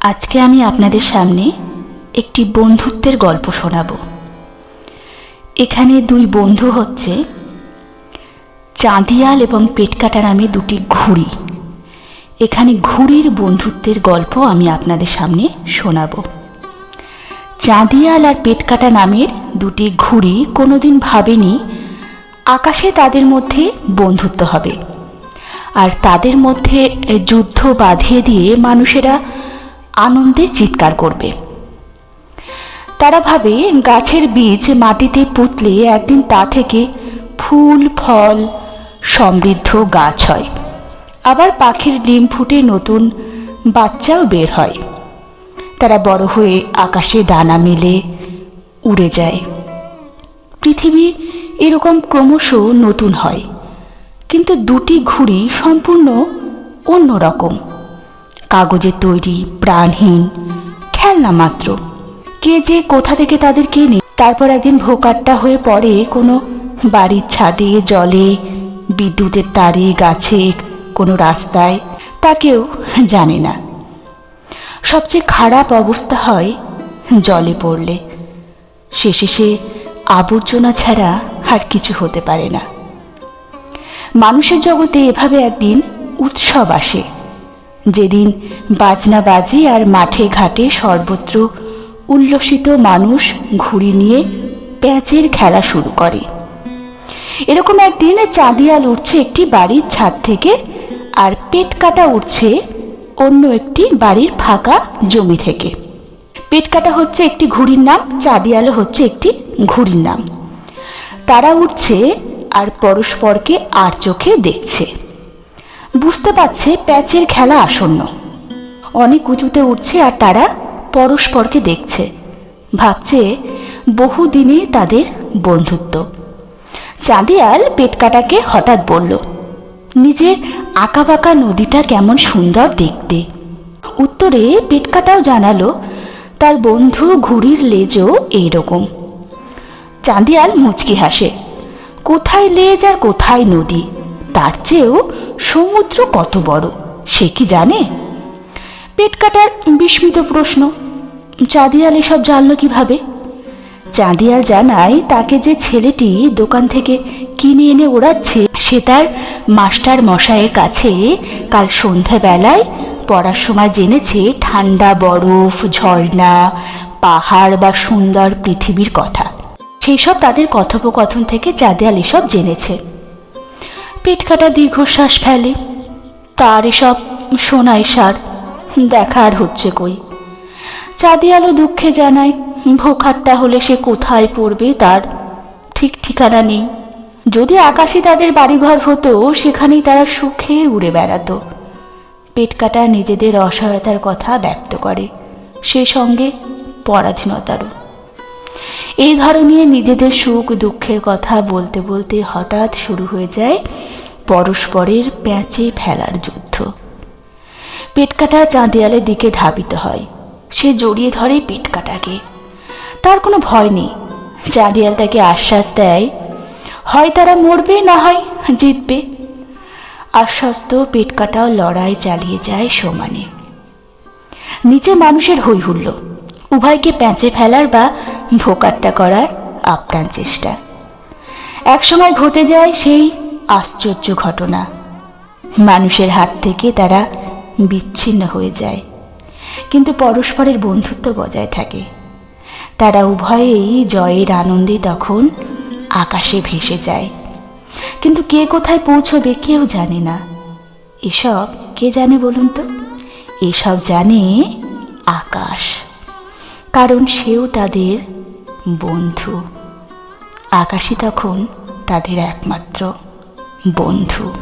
আজকে আমি আপনাদের সামনে একটি বন্ধুত্বের গল্প শোনাব। এখানে দুই বন্ধু হচ্ছে চাঁদিয়াল এবং পেটকাটা নামে দুটি ঘুড়ি। এখানে ঘুড়ির বন্ধুত্বের গল্প আমি আপনাদের সামনে শোনাব। চাঁদিয়াল আর পেটকাটা নামের দুটি ঘুড়ি কোনোদিন ভাবেনি আকাশে তাদের মধ্যে বন্ধুত্ব হবে। আর তাদের মধ্যে যুদ্ধ বাঁধিয়ে দিয়ে মানুষেরা আনন্দে চিৎকার করবে। তারা ভাবে গাছের বীজ মাটিতে পুতলে একদিন তা থেকে ফুল, ফল, সমৃদ্ধ গাছ হয়। আবার পাখির ডিম ফুটে নতুন বাচ্চাও বের হয়। তারা বড় হয়ে আকাশে ডানা মেলে উড়ে যায়। পৃথিবী এরকম ক্রমশ নতুন হয়, কিন্তু দুটি ঘুড়ি সম্পূর্ণ অন্যরকম। কাগজের তৈরি, প্রাণহীন, খেলনা মাত্র। কে যে কোথা থেকে তাদের কেনে? তারপর একদিন ভোকাট্টা হয়ে পড়ে কোনো বাড়ির ছাদে, জলে, বিদ্যুতের তারে, গাছে, কোনো রাস্তায়। তা কেউ জানে না। সবচেয়ে খারাপ অবস্থা হয় জলে পড়লে। শেষে সে আবর্জনা ছাড়া আর কিছু হতে পারে না। মানুষের জগতে এভাবে একদিন উৎসব আসে। যেদিন বাজনা বাজে আর মাঠে ঘাটে সর্বত্র উল্লসিত মানুষ ঘুড়ি নিয়ে প্যাঁচের খেলা শুরু করে। এরকম একদিন চাঁদিয়াল উঠছে একটি বাড়ির ছাদ থেকে আর পেট কাটা উঠছে অন্য একটি বাড়ির ফাঁকা জমি থেকে। পেট কাটা হচ্ছে একটি ঘুড়ির নাম চাঁদিয়ালও হচ্ছে একটি ঘুড়ির নাম। তারা উঠছে আর পরস্পরকে আর চোখে দেখছে। বুঝতে পারছে প্যাচের খেলা আসন্ন। অনেক উঁচুতে উঠছে আর তারা পরস্পরকে দেখছে। ভাবছে বহুদিনে তাদের বন্ধুত্ব। চাঁদিয়াল পেটকাটাকে হঠাৎ বলল, নিজের আঁকাবাঁকা নদীটা কেমন সুন্দর দেখতে। উত্তরে পেটকাটাও জানালো, তার বন্ধু ঘুড়ির লেজও এইরকম। চাঁদিয়াল মুচকি হাসে, কোথায় লেজ আর কোথায় নদী? তার চেয়েও সমুদ্র কত বড়, সে কি জানে? পেট কাটার বিস্মিত প্রশ্ন। চাঁদিয়াল এসব জানলো কীভাবে? চাঁদিয়াল জানায় তাকে যে ছেলেটি দোকান থেকে কিনে এনে ওড়াচ্ছে, সে তার মাস্টার মশাইয়ের কাছে কাল সন্ধ্যাবেলায় পড়ার সময় জেনেছে ঠান্ডা বরফ, ঝর্ণা, পাহাড় বা সুন্দর পৃথিবীর কথা। সেই সব তাদের কথোপকথন থেকে চাঁদিয়াল এসব জেনেছে। পেট কাটা দীর্ঘশ্বাস ফেলে। তার এসব শোনায় সার, দেখা আর হচ্ছে কই। চাঁদিয়ালও দুঃখে জানায়, ভোখাট্টা হলে সে কোথায় পড়বে তার ঠিক ঠিকানা নেই। যদি আকাশে তাদের বাড়িঘর হতো, সেখানেই তারা সুখে উড়ে বেড়াতো। পেট কাটা নিজেদের অসহায়তার কথা ব্যক্ত করে, সে সঙ্গে পরাধীনতারও। এই ধরনের নিজেদের সুখ দুঃখের কথা বলতে বলতে হঠাৎ শুরু হয়ে যায় পরস্পরের প্যাঁচে ফেলার যুদ্ধ। পেটকাটা চাঁদিয়ালের দিকে ধাবিত হয়। সে জড়িয়ে ধরে পেটকাটাকে। তার কোনো ভয় নেই। চাঁদিয়াল তাকে আশ্বাস দেয়, হয় তারা মরবে, না হয় জিতবে। আশ্বস্ত পেটকাটাও লড়াই চালিয়ে যায় সমানে। নিচে মানুষের হই হুল্ল উভয়কে প্যাঁচে ফেলার বা ভোকাট্টা করার আপ্রাণ চেষ্টা। একসময় ঘটে যায় সেই আশ্চর্য ঘটনা। মানুষের হাত থেকে তারা বিচ্ছিন্ন হয়ে যায়। কিন্তু পরস্পরের বন্ধুত্ব বজায় থাকে। তারা উভয়েই জয়ের আনন্দে তখন আকাশে ভেসে যায়। কিন্তু কে কোথায় পৌঁছবে কেউ জানে না। এসব কে জানে বলুন তো? এসব জানে আকাশ। কারণ সেও তাদের বন্ধু। আকাশই তখন তাদের একমাত্র। বন্ধু।